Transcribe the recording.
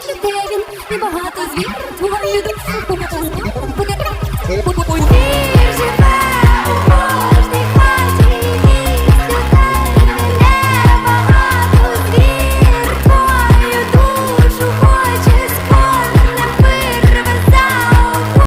Хвіст де він і багато звір.